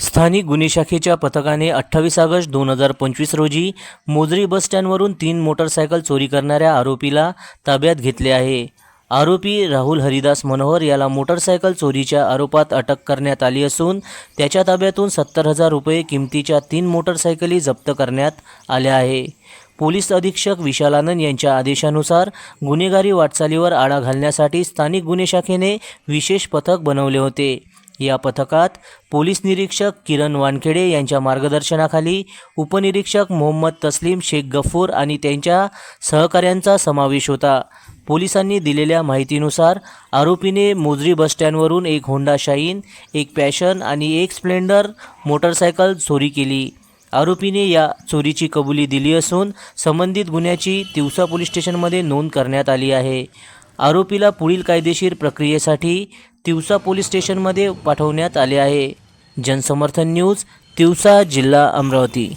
स्थानिक गुन्हे शाखेच्या पथकाने अठ्ठावीस ऑगस्ट दोन हजार पंचवीस रोजी मोजरी बसस्टँडवरून तीन मोटरसायकल चोरी करणाऱ्या आरोपीला ताब्यात घेतले आहे. आरोपी राहुल हरिदास मनोहर याला मोटरसायकल चोरीच्या आरोपात अटक करण्यात आली असून त्याच्या ताब्यातून सत्तर हजार रुपये किमतीच्या तीन मोटरसायकली जप्त करण्यात आल्या आहे. पोलीस अधीक्षक विशालानंद यांच्या आदेशानुसार गुन्हेगारी वाटचालीवर आळा घालण्यासाठी स्थानिक गुन्हे शाखेने विशेष पथक बनवले होते. या पथकात पोलीस निरीक्षक किरण वानखेडे यांच्या मार्गदर्शनाखाली उपनिरीक्षक मोहम्मद तस्लीम शेख गफूर आणि त्यांच्या सहकाऱ्यांचा समावेश होता. पोलिसांनी दिलेल्या माहितीनुसार आरोपीने मोजरी बसस्टँडवरून एक होंडा शाईन एक पॅशन आणि एक स्प्लेंडर मोटरसायकल चोरी केली. आरोपीने या चोरीची कबुली दिली असून संबंधित गुन्ह्याची तिवसा पोलीस स्टेशनमध्ये नोंद करण्यात आली आहे. आरोपीला पुढील कायदेशीर प्रक्रियेसाठी तिवसा पोलीस स्टेशनमध्ये पाठवण्यात आले आहे. जनसमर्थन न्यूज तिवसा जिल्हा अमरावती.